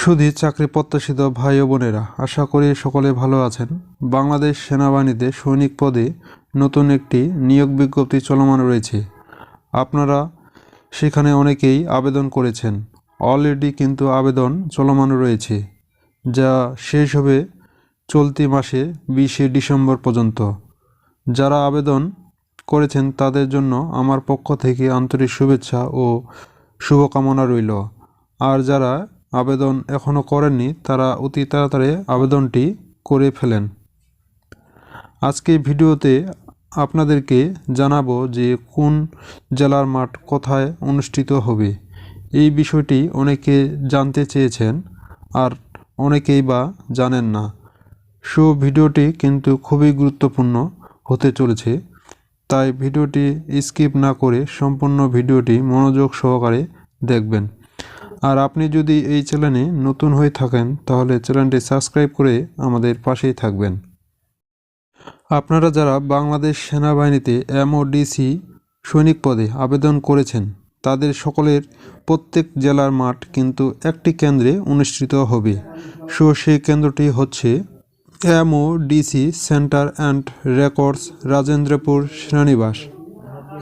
শুধু চাকরি প্রত্যাশিত ভাই ও বোনেরা, আশা করি সকলে ভালো আছেন। বাংলাদেশ সেনাবাহিনীতে সৈনিক পদে নতুন একটি নিয়োগ বিজ্ঞপ্তি চলমান রয়েছে। আপনারা সেখানে অনেকেই আবেদন করেছেন। অলরেডি কিন্তু আবেদন চলমান রয়েছে, যা শেষ হবে চলতি মাসে বিশে ডিসেম্বর পর্যন্ত। যারা আবেদন করেছেন তাদের জন্য আমার পক্ষ থেকে আন্তরিক শুভেচ্ছা ও শুভকামনা রইল। আর যারা আবেদন এখনও করেননি, তারা অতি তাড়াতাড়ি আবেদনটি করে ফেলেন। আজকে ভিডিওতে আপনাদেরকে জানাব যে কোন জেলার মাঠ কোথায় অনুষ্ঠিত হবে। এই বিষয়টি অনেকে জানতে চেয়েছেন আর অনেকেই বা জানেন না। সো ভিডিওটি কিন্তু খুবই গুরুত্বপূর্ণ হতে চলেছে, তাই ভিডিওটি স্কিপ না করে সম্পূর্ণ ভিডিওটি মনোযোগ সহকারে দেখবেন। আর আপনি যদি এই চ্যানেলে নতুন হয়ে থাকেন, তাহলে চ্যানেলটি সাবস্ক্রাইব করে আমাদের পাশেই থাকবেন। আপনারা যারা বাংলাদেশ সেনাবাহিনীতে এমওডিসি সৈনিক পদে আবেদন করেছেন, তাদের সকলের প্রত্যেক জেলার মাঠ কিন্তু একটি কেন্দ্রে অনুষ্ঠিত হবে। সো সেই কেন্দ্রটি হচ্ছে MODC center and records Rajendrapur সেনানিবাস।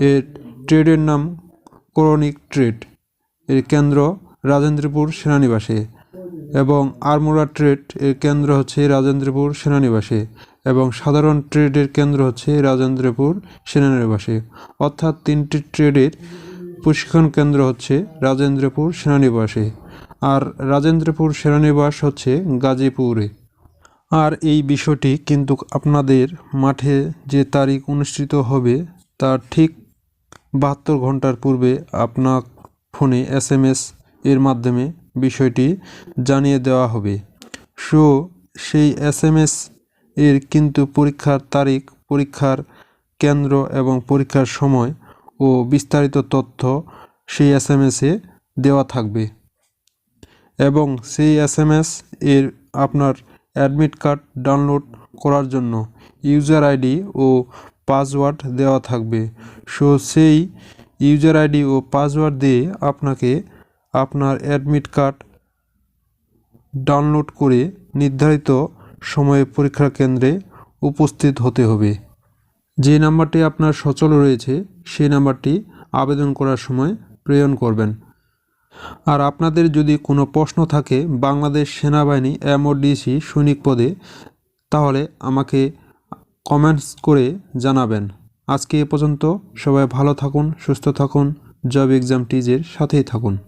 এর ট্রেডের নাম করণিক ট্রেড। এর কেন্দ্র রাজেন্দ্রপুর সেনানিবাসে এবং আরমোরা ট্রেড এর কেন্দ্র হচ্ছে রাজেন্দ্রপুর সেনানিবাসে এবং সাধারণ ট্রেডের কেন্দ্র হচ্ছে রাজেন্দ্রপুর সেনানিবাসে। অর্থাৎ তিনটি ট্রেডের প্রশিক্ষণ কেন্দ্র হচ্ছে রাজেন্দ্রপুর সেনানিবাসে আর রাজেন্দ্রপুর সেনানিবাস হচ্ছে গাজীপুরে। আর এই বিষয়টি কিন্তু আপনাদের মাঠে যে তারিখ অনুষ্ঠিত হবে তার ঠিক বাহাত্তর ঘণ্টার পূর্বে আপনার ফোনে এস এম এস এর মাধ্যমে বিষয়টি জানিয়ে দেওয়া হবে। সো, সেই এস এম এস এর কিন্তু পরীক্ষার তারিখ, পরীক্ষার কেন্দ্র এবং পরীক্ষার সময় ও বিস্তারিত তথ্য সেই এস এম এসে দেওয়া থাকবে। এবং সেই এস এম এস এর আপনার অ্যাডমিট কার্ড ডাউনলোড করার জন্য ইউজার আইডি ও পাসওয়ার্ড দেওয়া থাকবে। সো, সেই ইউজার আইডি ও পাসওয়ার্ড দিয়ে আপনাকে আপনার অ্যাডমিট কার্ড ডাউনলোড করে নির্ধারিত সময়ে পরীক্ষা কেন্দ্রে উপস্থিত হতে হবে। যে নাম্বারটি আপনার সচল রয়েছে, সেই নাম্বারটি আবেদন করার সময় প্রেরণ করবেন। আর আপনাদের যদি কোনো প্রশ্ন থাকে বাংলাদেশ সেনাবাহিনী এমওডিসি সৈনিক পদে, তাহলে আমাকে কমেন্টস করে জানাবেন। আজকে এ পর্যন্ত সবাই ভালো থাকুন, সুস্থ থাকুন, জব এক্সাম টিজের সাথেই থাকুন।